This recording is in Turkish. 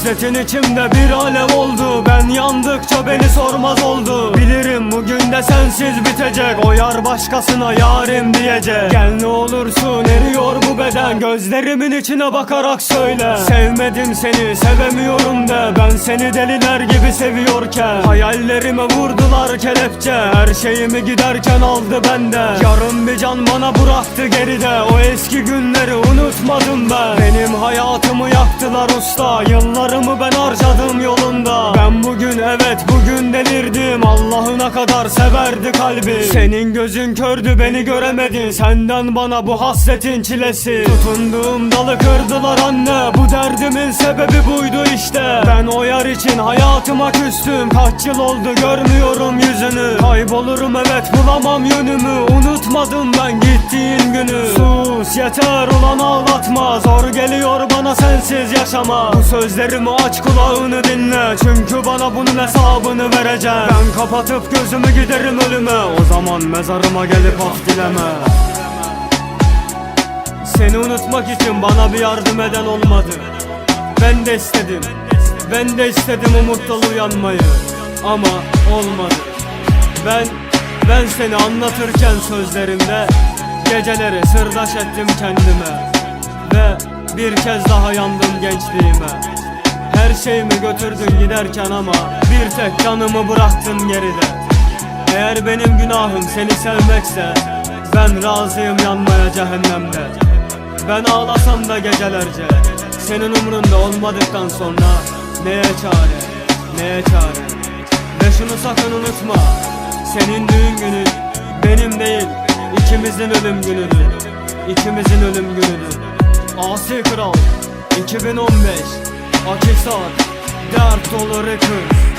Hasretin içimde bir alev oldu. Ben yandıkça beni sormaz oldu. Bilirim bugün de sensiz bitecek. O yar başkasına yarim diyecek. Gel ne olursun eriyor bu beden Gözlerimin içine bakarak söyle. Sevmedim seni sevemiyorum de. Ben seni deliler gibi seviyorken. Hayallerime vurdular kelepçe. Her şeyimi giderken aldı benden Yarım bir can bana bıraktı geride. O eski günleri unutmadım ben. Benim hayatımı yaktılar usta. Yıllarımı ben harcadım yolunda. Ben bugün evet bugün delirdim. Allah'ına kadar severdi kalbi. Senin gözün kördü beni göremedin Senden bana bu hasretin çilesi Tutunduğum dalı kırdılar anne. Bu derdimin sebebi buydu işte. Ben o yar için hayatıma küstüm. Kaç yıl oldu görmüyorum yüzünü. Kaybolurum evet bulamam yönümü. Unutmadım ben gittiğin günü. Sus yeter ulan ağlatma. Zor geliyor bana sensiz yaşama. Bu sözlerimi aç kulağını dinle. Çünkü bana bunun hesabını vereceğim. Ben kapatıp gözümü giderim ölüme. O zaman mezarıma gelip af dileme Seni unutmak için bana bir yardım eden olmadı. Ben de istedim. Ben de istedim umutla uyanmayı. Ama olmadı. Ben ben seni anlatırken sözlerimde Geceleri sırdaş ettim kendime. Ve bir kez daha yandım gençliğime. Her şeyimi götürdün giderken ama Bir tek canımı bıraktın geride. Eğer benim günahım seni sevmekse Ben razıyım yanmaya cehennemde Ben ağlasam da gecelerce Senin umrunda olmadıktan sonra Neye çare, neye çare? Ve şunu sakın unutma Senin düğün günün benim değil ikimizin ölüm günüdür İkimizin ölüm günüdür. Asi Kral 2015 Akisar Dert dolu Records